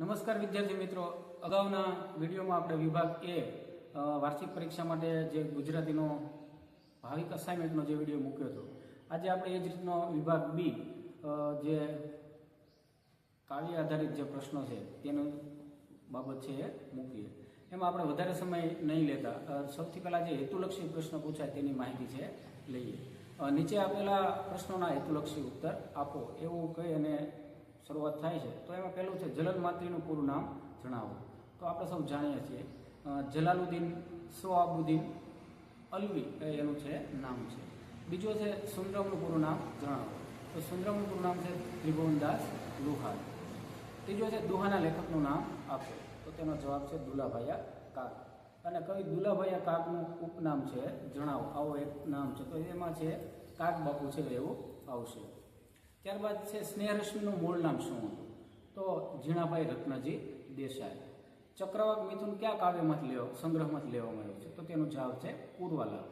નમસ્કાર વિદ્યાર્થી મિત્રો. અગાઉના વિડીયોમાં આપણે વિભાગ એ વાર્ષિક પરીક્ષા માટે જે ગુજરાતીનો ભાવિક અસાઇનમેન્ટનો જે વીડિયો મૂક્યો હતો. આજે આપણે એ જ રીતનો વિભાગ બી જે કાવ્ય આધારિત જે પ્રશ્નો છે, તેનું બાબત છે એ મૂકીએ. એમાં આપણે વધારે સમય નહીં લેતા. સૌથી પહેલાં જે હેતુલક્ષી પ્રશ્ન પૂછાય તેની માહિતી છે, લઈએ. નીચે આપેલા પ્રશ્નોના હેતુલક્ષી ઉત્તર આપો. એવું કહી અને શરૂઆત થાય છે, તો એમાં પહેલું છે જલલ માત્રીનું પૂરું નામ જણાવો. તો આપણે સૌ જાણીએ છીએ જલાલુદ્દીન સોઆબુદ્દીન અલવી એ એનું છે નામ છે. બીજો છે સુંદરમનું પૂરું નામ જણાવો. તો સુંદરમનું પૂરું નામ છે ત્રિભુવનદાસ લુહાર. ત્રીજો છે દુહાના લેખકનું નામ આપો. તો તેનો જવાબ છે દુલાભાયા કાક અને કવિ દુલાભાયા કાકનું ઉપનામ છે જણાવો. આવો એક નામ છે. તો એમાં છે કાક બાપુ છે એવું આવશે. ત્યારબાદ છે સ્નેહરશ્મિનું મૂળ નામ શું હતું? તો ઝીણાભાઈ રત્નજી દેસાઈ. ચક્રવાક મિથુન કયા કાવ્યમાંથી લેવા સંગ્રહમાંથી લેવામાં આવ્યો છે? તો તેનો જવાબ છે પૂર્વાલા.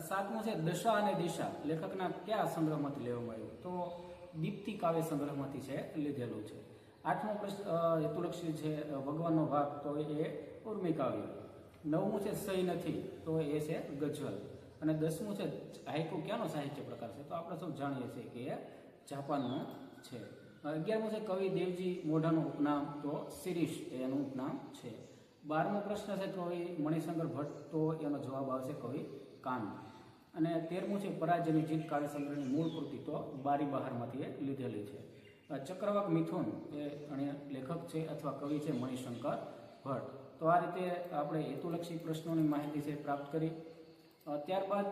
સાતમું છે દશા અને દિશા. લેખકના કયા સંગ્રહમાંથી લેવામાં આવ્યું? તો દીપ્તિ કાવ્ય સંગ્રહમાંથી છે લીધેલું છે. આઠમો પ્રશ્ન હેતુલક્ષી છે ભગવાનનો ભાગ, તો એ ઉર્મી કાવ્ય. નવમું છે સહી નથી, તો એ છે ગઝલ. અને દસમું છે હાઇકુ ક્યાંનો સાહિત્ય પ્રકાર છે? તો આપણે સૌ જાણીએ છીએ કે એ જાપાનનો છે. અગિયારમું છે, કવિ દેવજી મોઢાનું ઉપનામ. તો શિરીષ એનું ઉપનામ છે. બારમો પ્રશ્ન છે, કવિ મણિશંકર ભટ્ટ. તો એનો જવાબ આવશે કવિ કાન અને તેરમું છે, પરાજયની જીત કાવ્યસંગ્રહની મૂળ કૃતિ. તો બારી બહારમાંથી એ લીધેલી છે. ચક્રવાક મિથુન એ અન્ય લેખક છે અથવા કવિ છે મણિશંકર ભટ્ટ. તો આ રીતે આપણે હેતુલક્ષી પ્રશ્નોની માહિતી છે પ્રાપ્ત કરી. ત્યારબાદ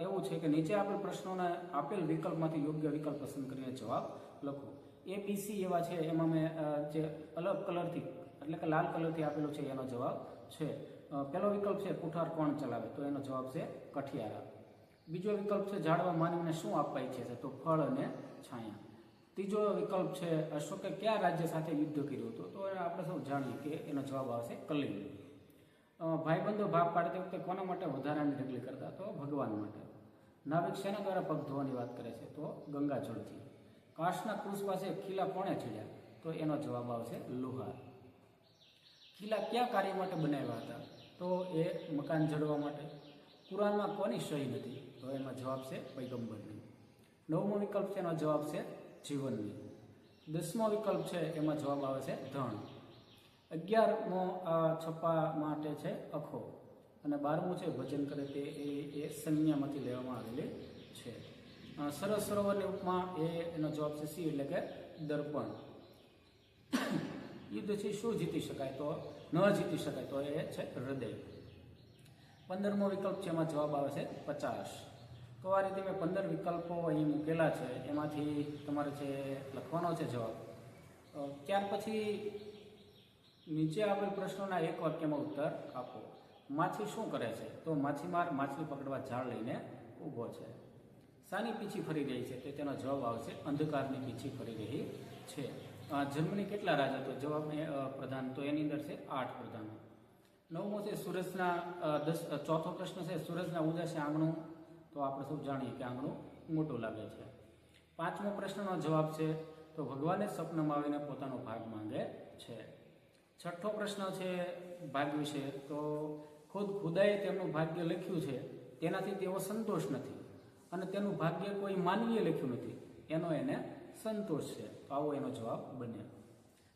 એવું છે કે નીચે આપેલ પ્રશ્નોને આપેલ વિકલ્પમાંથી યોગ્ય વિકલ્પ પસંદ કરીને જવાબ લખો. એ બી સી એવા છે, એમાં મેં જે અલગ કલરથી, એટલે કે લાલ કલરથી આપેલો છે, એનો જવાબ છે. પહેલો વિકલ્પ છે, કુઠાર કોણ ચલાવે? તો એનો જવાબ છે, કઠિયારા. બીજો વિકલ્પ છે ઝાડવા માનવીને શું આપવા ઈચ્છે છે, તો ફળ અને છાયા. ત્રીજો વિકલ્પ છે, અશોકે કયા રાજ્ય સાથે યુદ્ધ કર્યું હતું? તો આપણે સૌ જાણીએ કે એનો જવાબ આવશે કલિંગ ભાઈબંધો ભાગ પાડતી વખતે કોના માટે વધારાની ઢગલી કરતા? તો ભગવાન માટે. નાવિક શેના દ્વારા પગ ધોવાની વાત કરે છે? તો ગંગાજળથી. કાશના ક્રુઝ પાસે ખીલા કોણે ચડ્યા તો એનો જવાબ આવશે લુહાર. કિલ્લા કયા કાર્ય માટે બનાવ્યા હતા? તો એ મકાન જડવા માટે. કુરાનમાં કોની સહી નથી? તો એમાં જવાબ છે પૈગંબરની. નવમો વિકલ્પ છે એનો જવાબ છે જીવનની. દસમો વિકલ્પ છે એમાં જવાબ આવે છે ધન અગિયારમો છપ્પા માટે છે અખો. અને બારમું છે ભજન કરે તે એ એ સંજ્ઞામાંથી લેવામાં આવેલી છે. સરસ સરોવરની ઉપમા એ, એનો જવાબ છે સી, એટલે કે દર્પણ. યુદ્ધથી શું જીતી શકાય તો? ન જીતી શકાય તો એ છે હૃદય. પંદરમો વિકલ્પ છે, એમાં જવાબ આવે છે પચાસ. તો આ રીતે મેં પંદર વિકલ્પો અહીં મૂકેલા છે. એમાંથી તમારે જે લખવાનો છે જવાબ ત્યાર પછી નીચે આપેલ પ્રશ્નોના એક વાક્યમાં ઉત્તર આપો. માછી શું કરે છે? તો માછીમાર માછલી પકડવા જાળ લઈને ઊભો છે. શાની પીછી ફરી રહી છે? તો તેનો જવાબ આવશે, અંધકારની પીછી ફરી રહી છે. જન્મની કેટલા રાજા? તો જવાબ પ્રધાન, તો એની અંદર છે આઠ પ્રધાનો. નવમો છે સૂરજના દસ ચોથો પ્રશ્ન છે સૂરજના ઉદાસે આંગણું? તો આપણે સૌ જાણીએ કે આંગણું મોટું લાગે છે. પાંચમો પ્રશ્નનો જવાબ છે, તો ભગવાને સ્વપ્નમાં આવીને પોતાનો ભાગ માંગે છે. છઠ્ઠો પ્રશ્ન છે ભાગ્ય વિશે. તો ખુદ ખુદાએ તેમનું ભાગ્ય લખ્યું છે. તેનાથી તેઓ સંતોષ નથી. અને તેનું ભાગ્ય કોઈ માનવીએ લખ્યું નથી. એનો એને સંતોષ છે. તો આવો એનો જવાબ બને.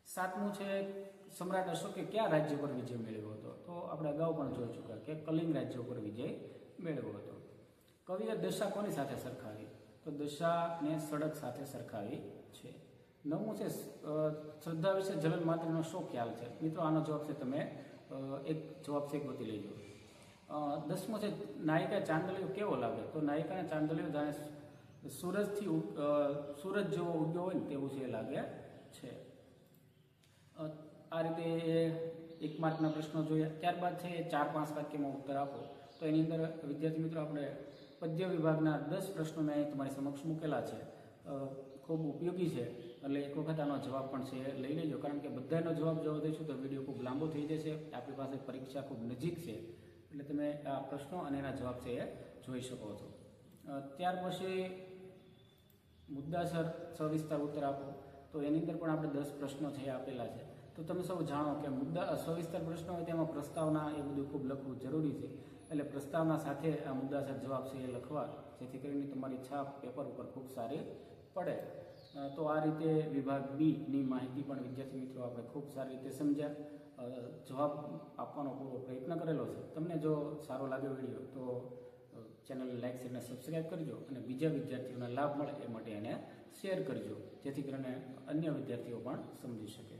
સાતમું છે, સમ્રાટ અશોકે કયા રાજ્ય પર વિજય મેળવ્યો હતો? તો આપણે અગાઉ પણ જોઈ ચૂક્યા કે કલિંગ રાજ્ય પર વિજય મેળવ્યો હતો. કવિએ દશા કોની સાથે સરખાવી? તો દશાને સડક સાથે સરખાવી છે. નવમું છે શ્રદ્ધા વિશે જલન માત્રનો શું ખ્યાલ છે? મિત્રો, આનો જવાબ છે તમે એક જવાબ છે ગોતી લેજો. દસમું છે, નાયિકા ચાંદલિયો કેવો લાગે? તો નાયિકાને ચાંદલિયો જાણે સૂરજથી સૂરજ જેવો ઉગ્યો હોય ને તેવું છે એ લાગે છે. આ રીતે એક માર્કના પ્રશ્નો જોયા ત્યારબાદ છે, ચાર પાંચ વાક્યમાં ઉત્તર આપો. તો એની અંદર વિદ્યાર્થી મિત્રો, આપણે પદ્ય વિભાગના દસ પ્રશ્નો મેં તમારી સમક્ષ મૂકેલા છે. ખૂબ ઉપયોગી છે. એટલે એક વખત આનો જવાબ પણ છે, લઈ લેજો. કારણ કે બધાનો જવાબ જોવા દઈશું તો વીડિયો ખૂબ લાંબો થઈ જશે. આપણી પાસે પરીક્ષા ખૂબ નજીક છે. એટલે તમે આ પ્રશ્નો અને એના જવાબ છે એ જોઈ શકો છો. ત્યાર પછી મુદ્દાસર સવિસ્તાર ઉત્તર આપો. તો એની અંદર પણ આપણે દસ પ્રશ્નો છે આપેલા છે. તો તમે સૌ જાણો કે મુદ્દા સવિસ્તાર પ્રશ્નો હોય તેમાં પ્રસ્તાવના એ બધું ખૂબ લખવું જરૂરી છે. એટલે પ્રસ્તાવના સાથે આ મુદ્દાસર જવાબ છે એ લખવા, જેથી કરીને તમારી છાપ પેપર ઉપર ખૂબ સારી પડે. તો આ રીતે વિભાગ બીની માહિતી પણ વિદ્યાર્થી મિત્રો આપણે ખૂબ સારી રીતે સમજ્યા. જવાબ આપવાનો પૂરો પ્રયત્ન કરેલો છે. તમને જો સારો લાગ્યો વીડિયો, તો ચેનલને લાઇક શેર અને સબસ્ક્રાઈબ કરજો અને બીજા વિદ્યાર્થીઓને લાભ મળે એ માટે એને શેર કરજો, જેથી કરીને અન્ય વિદ્યાર્થીઓ પણ સમજી શકે.